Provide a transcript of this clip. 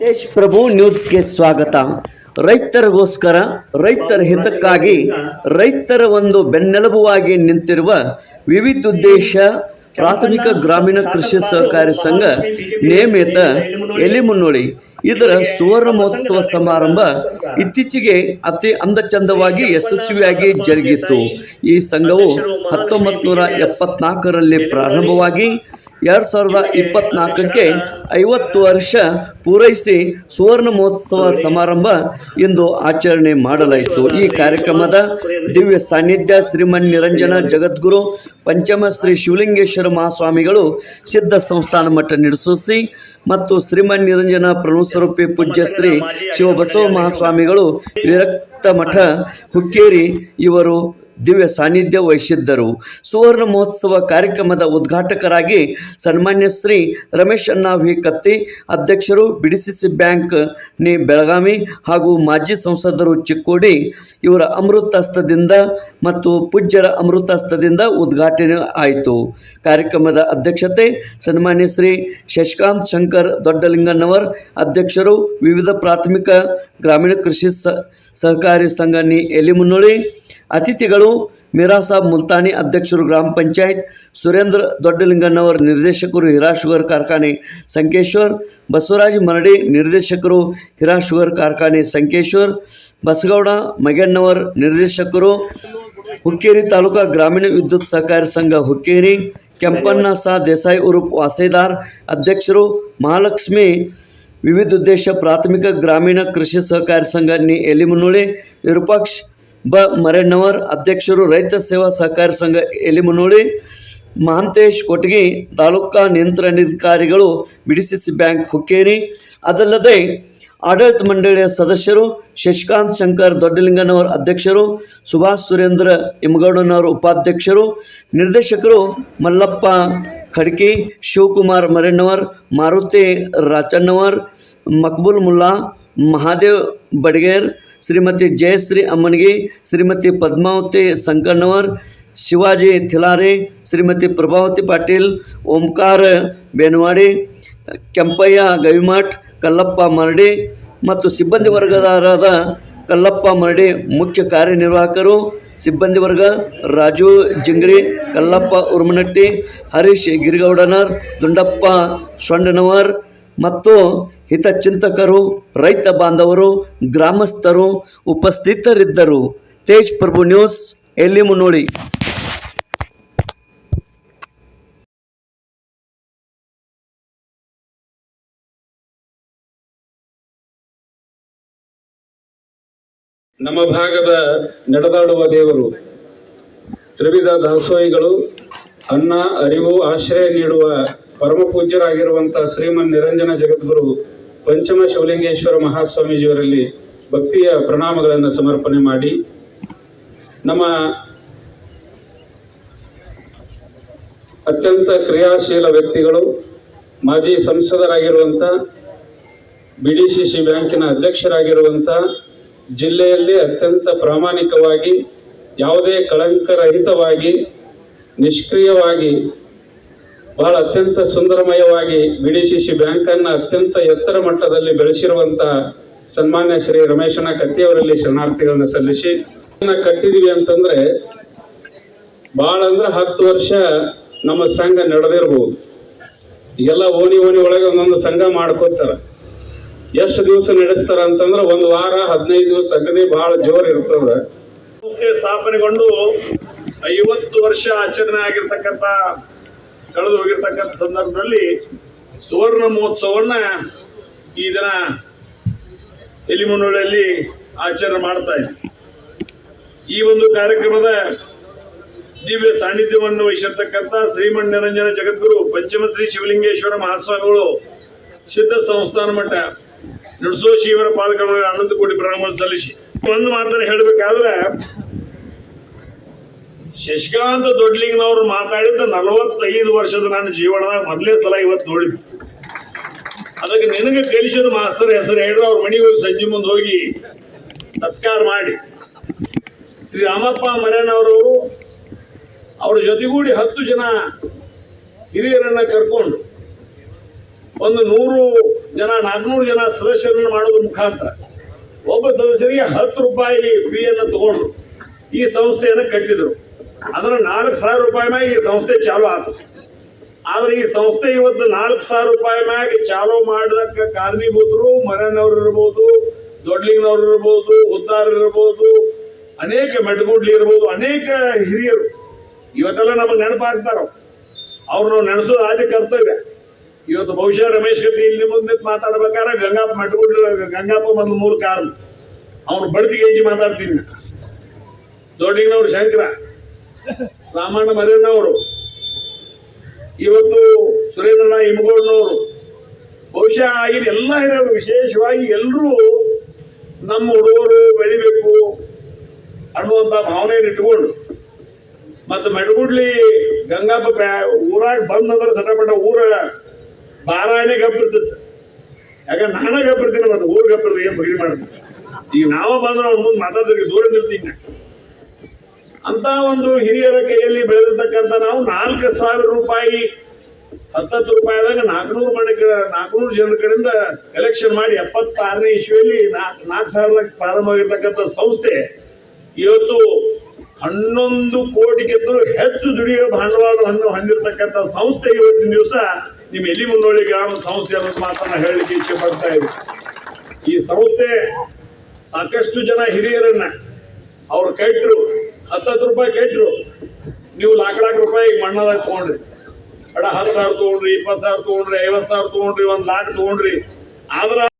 ತೇಜ್ ಪ್ರಭು ನ್ಯೂಸ್ಗೆ ಸ್ವಾಗತ. ರೈತರಿಗೋಸ್ಕರ ರೈತರ ಹಿತಕ್ಕಾಗಿ ರೈತರ ಒಂದು ಬೆನ್ನೆಲುಬುವಾಗಿ ನಿಂತಿರುವ ವಿವಿಧ ಉದ್ದೇಶ ಪ್ರಾಥಮಿಕ ಗ್ರಾಮೀಣ ಕೃಷಿ ಸಹಕಾರಿ ಸಂಘ ನೇಮಿತ ಎಲಿಮುನ್ನೋಳಿ. ಇದರ ಸುವರ್ಣ ಮಹೋತ್ಸವ ಸಮಾರಂಭ ಇತ್ತೀಚೆಗೆ ಅತಿ ಅಂದಚಂದವಾಗಿ ಯಶಸ್ವಿಯಾಗಿ ಜರುಗಿತು. ಈ ಸಂಘವು ಹತ್ತೊಂಬತ್ತು ನೂರ ಪ್ರಾರಂಭವಾಗಿ ಎರಡು ಸಾವಿರದ ಇಪ್ಪತ್ನಾಲ್ಕಕ್ಕೆ ಐವತ್ತು ವರ್ಷ ಪೂರೈಸಿ ಸುವರ್ಣ ಮಹೋತ್ಸವ ಸಮಾರಂಭ ಇಂದು ಆಚರಣೆ ಮಾಡಲಾಯಿತು. ಈ ಕಾರ್ಯಕ್ರಮದ ದಿವ್ಯ ಸಾನ್ನಿಧ್ಯ ಶ್ರೀಮನ್ ನಿರಂಜನ ಜಗದ್ಗುರು ಪಂಚಮ ಶ್ರೀ ಶಿವಲಿಂಗೇಶ್ವರ ಮಹಾಸ್ವಾಮಿಗಳು ಸಿದ್ಧ ಸಂಸ್ಥಾನ ಮಠ ನಡೆಸೂಸಿ ಮತ್ತು ಶ್ರೀಮನ್ ನಿರಂಜನ ಪ್ರಣವಸ್ವರೂಪಿ ಪೂಜ್ಯ ಶ್ರೀ ಶಿವಬಸವ ಮಹಾಸ್ವಾಮಿಗಳು ವಿರಕ್ತ ಮಠ ಹುಕ್ಕೇರಿ ಇವರು ದಿವ್ಯ ಸಾನ್ನಿಧ್ಯ ವಹಿಸಿದ್ದರು. ಸುವರ್ಣ ಮಹೋತ್ಸವ ಕಾರ್ಯಕ್ರಮದ ಉದ್ಘಾಟಕರಾಗಿ ಸನ್ಮಾನ್ಯ ಶ್ರೀ ರಮೇಶ್ ಅಣ್ಣ ವಿ ಕತ್ತಿ, ಅಧ್ಯಕ್ಷರು ಬಿಡಿಸಿಸಿ ಬ್ಯಾಂಕ್ ನಿ ಬೆಳಗಾವಿ ಹಾಗೂ ಮಾಜಿ ಸಂಸದರು ಚಿಕ್ಕೋಡಿ ಇವರ ಅಮೃತಹಸ್ತದಿಂದ ಮತ್ತು ಪೂಜ್ಯರ ಅಮೃತಹಸ್ತದಿಂದ ಉದ್ಘಾಟನೆ ಆಯಿತು. ಕಾರ್ಯಕ್ರಮದ ಅಧ್ಯಕ್ಷತೆ ಸನ್ಮಾನ್ಯ ಶ್ರೀ ಶಶಿಕಾಂತ್ ಶಂಕರ್ ದೊಡ್ಡಲಿಂಗನ್ನವರ್ ಅಧ್ಯಕ್ಷರು ವಿವಿಧ ಪ್ರಾಥಮಿಕ, ಗ್ರಾಮೀಣ ಕೃಷಿ ಸಹಕಾರಿ ಸಂಘ ನಿ ಎಲಿಮುನ್ನೋಳಿ ಅತಿಥಿಗಳು ಮೀರಾ ಸಾಬ್ ಮುಲ್ತಾನಿ ಅಧ್ಯಕ್ಷರು ಗ್ರಾಮ ಪಂಚಾಯತ್, ಸುರೇಂದ್ರ ದೊಡ್ಡಲಿಂಗನ್ನವರ್ ನಿರ್ದೇಶಕರು ಹಿರಾ ಶುಗರ್ ಕಾರ್ಖಾನೆ ಸಂಕೇಶ್ವರ್, ಬಸವರಾಜ್ ಮರಡಿ ನಿರ್ದೇಶಕರು ಹಿರಾ ಶುಗರ್ ಕಾರ್ಖಾನೆ ಸಂಕೇಶ್ವರ್, ಬಸಗೌಡ ಮಗನ್ನವರ್ ನಿರ್ದೇಶಕರು, ಹುಕ್ಕೇರಿ ತಾಲೂಕಾ ಗ್ರಾಮೀಣ ವಿದ್ಯುತ್ ಸಹಕಾರಿ ಸಂಘ ಹುಕ್ಕೇರಿ, ಕೆಂಪಣ್ಣ ಸಾ ದೇಸಾಯಿ ಉರುಪ್ ವಾಸೇದಾರ್ ಅಧ್ಯಕ್ಷರು, ಮಹಾಲಕ್ಷ್ಮಿ ವಿವಿಧ ಉದ್ದೇಶ ಪ್ರಾಥಮಿಕ ಗ್ರಾಮೀಣ ಕೃಷಿ ಸಹಕಾರಿ ಸಂಘ ನಿ ಎಲಿಮುನ್ನೋಳಿ, ವಿರೂಪಾಕ್ಷ ಬ. ಮರೆಣ್ಣವರ್, ಅಧ್ಯಕ್ಷರು ರೈತ ಸೇವಾ ಸಹಕಾರ ಸಂಘ ಎಲಿಮನೋಳಿ, ಮಹಂತೇಶ್ ಕೊಟಗಿ, ತಾಲೂಕಾ ನಿಯಂತ್ರಣಾಧಿಕಾರಿಗಳು, ಬಿಡಿಸಿಸಿ ಬ್ಯಾಂಕ್ ಹುಕ್ಕೇರಿ. ಅದಲ್ಲದೆ, ಆಡಳಿತ ಮಂಡಳಿಯ ಸದಸ್ಯರು, ಶಶಿಕಾಂತ್ ಶಂಕರ್ ದೊಡ್ಡಲಿಂಗನವರ ಅಧ್ಯಕ್ಷರು, ಸುಭಾಷ್ ಸುರೇಂದ್ರ ಇಮಗೌಡನವರ ಉಪಾಧ್ಯಕ್ಷರು, ನಿರ್ದೇಶಕರು ಮಲ್ಲಪ್ಪ ಖಡ್ಕಿ ಶಿವಕುಮಾರ್ ಮರಣ್ಣವರ್, ಮಾರುತಿ ರಾಚಣ್ಣವರ್, ಮಕ್ಬುಲ್ ಮುಲ್ಲಾ, ಮಹಾದೇವ್ ಬಡಗೇರ್ ಶ್ರೀಮತಿ ಜಯಶ್ರೀ ಅಮ್ಮನಿಗೆ, ಶ್ರೀಮತಿ ಪದ್ಮಾವತಿ ಸಂಕಣ್ಣವರ್ ಶಿವಾಜಿ ಥಿಲಾರೆ ಶ್ರೀಮತಿ ಪ್ರಭಾವತಿ ಪಾಟೀಲ್, ಓಂಕಾರ ಬೇನವಾಡಿ, ಕೆಂಪಯ್ಯ ಗವಿಮಠ್, ಕಲ್ಲಪ್ಪ ಮರಡಿ ಮತ್ತು ಸಿಬ್ಬಂದಿ ವರ್ಗದಾರಾದ ಕಲ್ಲಪ್ಪ ಮರಡಿ ಮುಖ್ಯ ಕಾರ್ಯನಿರ್ವಾಹಕರು, ಸಿಬ್ಬಂದಿ ವರ್ಗ ರಾಜು ಜಿಂಗ್ರಿ, ಕಲ್ಲಪ್ಪ ಉರ್ಮನಟ್ಟಿ, ಹರೀಶ್ ಗಿರಿಗೌಡನರ್, ದುಂಡಪ್ಪ ಸೊಂಡನವರ್ ಮತ್ತು ಹಿತಚಿಂತಕರು, ರೈತ ಬಾಂಧವರು, ಗ್ರಾಮಸ್ಥರು ಉಪಸ್ಥಿತರಿದ್ದರು. ತೇಜ್ ಪ್ರಭು ನ್ಯೂಸ್, ಎಲ್ಲಿ ಮುನ್ನೋಳಿ ನಮ್ಮ ಭಾಗದ ನಡೆದಾಡುವ ದೇವರು ತ್ರಿವಿಧ ದಾಸೋಹಿಗಳು, ಅನ್ನ, ಅರಿವು, ಆಶ್ರಯ ನೀಡುವ ಪರಮ ಪೂಜ್ಯರಾಗಿರುವಂತಹ ಶ್ರೀಮನ್ ನಿರಂಜನ ಜಗದ್ಗುರು ಪಂಚಮ ಶಿವಲಿಂಗೇಶ್ವರ ಮಹಾಸ್ವಾಮೀಜಿಯವರಲ್ಲಿ ಭಕ್ತಿಯ ಪ್ರಣಾಮಗಳನ್ನು ಸಮರ್ಪಣೆ ಮಾಡಿ. ನಮ್ಮ ಅತ್ಯಂತ ಕ್ರಿಯಾಶೀಲ ವ್ಯಕ್ತಿಗಳು, ಮಾಜಿ ಸಂಸದರಾಗಿರುವಂಥ ಬಿ ಡಿ ಸಿ ಸಿ ಬ್ಯಾಂಕಿನ ಅಧ್ಯಕ್ಷರಾಗಿರುವಂಥ ಜಿಲ್ಲೆಯಲ್ಲಿ ಅತ್ಯಂತ ಪ್ರಾಮಾಣಿಕವಾಗಿ ಯಾವುದೇ ಕಳಂಕರಹಿತವಾಗಿ, ನಿಷ್ಕ್ರಿಯವಾಗಿ ಬಹಳ ಅತ್ಯಂತ ಸುಂದರಮಯವಾಗಿ ಬಿಡಿಸಿಸಿ ಬ್ಯಾಂಕನ್ನು ಅತ್ಯಂತ ಎತ್ತರ ಮಟ್ಟದಲ್ಲಿ ಬೆಳೆಸಿರುವಂಥ ಸನ್ಮಾನ್ಯ ಶ್ರೀ ರಮೇಶನ ಕತ್ತಿಯವರಲ್ಲಿ ಶರಣಾರ್ಥಿಗಳನ್ನ ಸಲ್ಲಿಸಿ. ಕಟ್ಟಿದೀವಿ ಅಂತಂದ್ರೆ ಭಾಳ ಅಂದ್ರೆ ಹತ್ತು ವರ್ಷ ನಮ್ಮ ಸಂಘ ನಡೆದಿರ್ಬೋದು. ಈಗೆಲ್ಲ ಓಣಿ ಓಣಿ ಒಳಗೆ ಒಂದೊಂದು ಸಂಘ ಮಾಡ್ಕೋತಾರ. ಎಷ್ಟು ದಿವಸ ನಡೆಸ್ತಾರ ಅಂತಂದ್ರೆ ಒಂದು ವಾರ, ಹದಿನೈದು ದಿವಸ ಅಗದಿ ಬಹಳ ಜೋರ್ ಇರ್ತದ. ಸ್ಥಾಪನೆಗೊಂಡು ಐವತ್ತು ವರ್ಷ ಆಚರಣೆ ಆಗಿರ್ತಕ್ಕಂಥ ಕಳೆದು ಹೋಗಿರ್ತಕ್ಕಂಥ ಸಂದರ್ಭದಲ್ಲಿ ಸುವರ್ಣ ಮಹೋತ್ಸವವನ್ನ ಈ ದಿನ ಎಲಿಮುನ್ನೋಳಿಯಲ್ಲಿ ಆಚರಣೆ ಮಾಡ್ತಾ ಇದ್ವಿ. ಈ ಒಂದು ಕಾರ್ಯಕ್ರಮದ ದಿವ್ಯ ಸಾನ್ನಿಧ್ಯವನ್ನು ವಹಿಸಿರ್ತಕ್ಕಂಥ ಶ್ರೀಮಣ್ ನಿರಂಜನ ಜಗದ್ಗುರು ಪಂಚಮಶ್ರೀ ಶಿವಲಿಂಗೇಶ್ವರ ಮಹಾಸ್ವಾಮಿಗಳು, ಸಿದ್ಧ ಸಂಸ್ಥಾನ ಮಠ ನಡೆಸೋ ಶಿವರ ಪಾದಕಗಳಿಗೆ ಅನಂತಕೋಟಿ ಕೋಟಿ ಪ್ರಣಾಮ ಸಲ್ಲಿಸಿ. ಒಂದು ಮಾತನ್ನು ಹೇಳಬೇಕಾದ್ರೆ ಶಶಿಕಾಂತ್ ದೊಡ್ಲಿಂಗ್ನವ್ರು ಮಾತಾಡಿದ ನಲವತ್ತೈದು ವರ್ಷದ ನನ್ನ ಜೀವನದಾಗ ಮೊದಲೇ ಸಲ ಇವತ್ತು ನೋಡಿದ್ವಿ. ಅದಕ್ಕೆ ನಿನಗೆ ಕಲಿಸಿದ ಮಾಸ್ತರ್ ಹೆಸರು ಹೇಳಿ ಅವ್ರ ಮನೆಗೆ ಹೋಗಿ ಸಂಜೆ ಮುಂದೆ ಹೋಗಿ ಸತ್ಕಾರ ಮಾಡಿ. ಶ್ರೀ ರಾಮಪ್ಪ ಮರೇನವರು ಅವ್ರ ಜೊತೆಗೂಡಿ ಹತ್ತು ಜನ ಹಿರಿಯರನ್ನ ಕರ್ಕೊಂಡು ಒಂದು ನೂರು ಜನ, ನಾಲ್ಕುನೂರು ಜನ ಸದಸ್ಯರನ್ನು ಮಾಡೋದ್ರ ಮುಖಾಂತರ ಒಬ್ಬ ಸದಸ್ಯರಿಗೆ ಹತ್ತು ರೂಪಾಯಿ ಫೀಯನ್ನು ತಗೊಂಡ್ರು. ಈ ಸಂಸ್ಥೆಯನ್ನು ಕಟ್ಟಿದ್ರು. ಅದರ ನಾಲ್ಕು ಸಾವಿರ ರೂಪಾಯಿ ಮ್ಯಾಗ ಈ ಸಂಸ್ಥೆ ಚಾಲು ಆಯ್ತು ಆದ್ರೆ ಈ ಸಂಸ್ಥೆ ಇವತ್ತು ನಾಲ್ಕು ಸಾವಿರ ರೂಪಾಯಿ ಮ್ಯಾಗ ಚಾಲು ಮಾಡೋದಕ್ಕೆ ಕಾರಣೀಭೂತರು ಮರನವ್ರು ಇರ್ಬೋದು ದೊಡ್ಲಿಂಗ್ನವ್ರು ಇರ್ಬೋದು ಹುದ್ದಾರ್ ಇರ್ಬೋದು, ಅನೇಕ ಮೆಡ್ಗುಡ್ಲಿ ಇರ್ಬೋದು, ಅನೇಕ ಹಿರಿಯರು. ಇವತ್ತೆಲ್ಲ ನಮಗೆ ನೆನಪಾಗ್ತಾರ ಅವ್ರು. ನಾವು ನೆನೆಸೋದು ಆದ್ಯ ಕರ್ತವ್ಯ. ಇವತ್ತು ಬಹುಶಃ ರಮೇಶ್ ಗಟ್ಟಿ ಇಲ್ಲಿ ಮುಂದೆ ಮಾತಾಡ್ಬೇಕಾದ್ರೆ ಗಂಗಾಪ್ಪ ಮೆಟ್ಗುಡ್ಲಿ ಗಂಗಾಪ್ಪ ಒಂದು ಮೂರು ಕಾರಣ. ಅವ್ರು ಬಡ್ತಿ ಗೇಜಿ ಮಾತಾಡ್ತೀನಿ. ದೊಡ್ಡಿಂಗ್ನವ್ರು ಶಂಕರ. ರಾಮಣ್ಣ ಮರೇನವರು ಇವತ್ತು ಸುರೇಂದ್ರನ ಇಮಗೋಡ್ನವರು ಬಹುಶಃ ಇಲ್ಲೆಲ್ಲ ಇರೋರು ವಿಶೇಷವಾಗಿ ಎಲ್ಲರೂ ನಮ್ಮ ಹುಡುಗರು ಬೆಳಿಬೇಕು ಅನ್ನುವಂಥ ಭಾವನೆಯನ್ನು ಇಟ್ಕೊಂಡು ಮತ್ತು ಮೆಡಗುಡ್ಲಿ ಗಂಗಾಪ ಬ್ಯಾ- ಊರಾಗ ಬಂದಂದ್ರೆ ಸಟಪಟ ಊರ ಬಾರಾಯಣೆ ಗಪ್ಪಿರ್ತೈತೆ ಯಾಕಂದ್ರೆ ನಾನೇ ಗಪ್ಪಿರ್ತೀನಿ ಮತ್ತು ಊರು ಗಪ್ಪಿರ್ತೀನಿ ಏನು ಬಗ್ಗೆ ಮಾಡ್ತೀನಿ ಈಗ ನಾವ ಬಂದ್ರೆ ಅವ್ನ ಮುಂದೆ ಮಾತಾಡ್ತೀವಿ ದೂರ ನಿಲ್ತೀನಿ ಅಂತ ಒಂದು ಹಿರಿಯರ ಕೈಯಲ್ಲಿ ಬೆಳೆದಿರ್ತಕ್ಕಂಥ ನಾವು ನಾಲ್ಕು ಸಾವಿರ ರೂಪಾಯಿ, ಹತ್ತತ್ತು ರೂಪಾಯಿದಾಗ ನಾಲ್ಕುನೂರು ಮನೆ ನಾಲ್ಕುನೂರು ಜನರ ಕಡೆಯಿಂದ ಎಲೆಕ್ಷನ್ ಮಾಡಿ ಎಪ್ಪತ್ತಾರನೇ ಇಸ್ವಿಯಲ್ಲಿ ನಾಲ್ಕು ನಾಲ್ಕು ಸಾವಿರದಾಗ ಪ್ರಾರಂಭವಾಗಿರ್ತಕ್ಕಂಥ ಸಂಸ್ಥೆ. ಇವತ್ತು ಹನ್ನೊಂದು ಕೋಟಿಗಿಂತಲೂ ಹೆಚ್ಚು ದುಡಿಯುವ ಬಂಡವಾಳವನ್ನು ಹೊಂದಿರತಕ್ಕಂಥ ಸಂಸ್ಥೆ ಇವತ್ತಿನ ದಿವಸ ನಿಮ್ಮ ಎಲ್ಲಿ ಮುನ್ನೋಳಿ ಗ್ರಾಮ ಸಂಸ್ಥೆ ಅನ್ನೋದು ಮಾತನ್ನ ಹೇಳಲಿಕ್ಕೆ ಇಚ್ಛೆ ಪಡ್ತಾ ಇದೆ ಈ ಸಂಸ್ಥೆ ಸಾಕಷ್ಟು ಜನ ಹಿರಿಯರನ್ನ ಅವ್ರು ಕಟ್ಟರು ಹತ್ತತ್ತು ರೂಪಾಯಿ ಕೇಟ್ರು ನೀವು ಲಾಕ್ ರೂಪಾಯಿ ಮಣ್ಣದಾಗ ತಗೊಂಡ್ರಿ ಅಡ ಹತ್ತು ಸಾವಿರ ತಗೊಂಡ್ರಿ, ಇಪ್ಪತ್ತು ಸಾವಿರ ತಗೊಂಡ್ರಿ, ಐವತ್ತು ಸಾವಿರ ತಗೊಂಡ್ರಿ, ಒಂದು ಲಾಕ್ ತಗೊಂಡ್ರಿ. ಆದ್ರ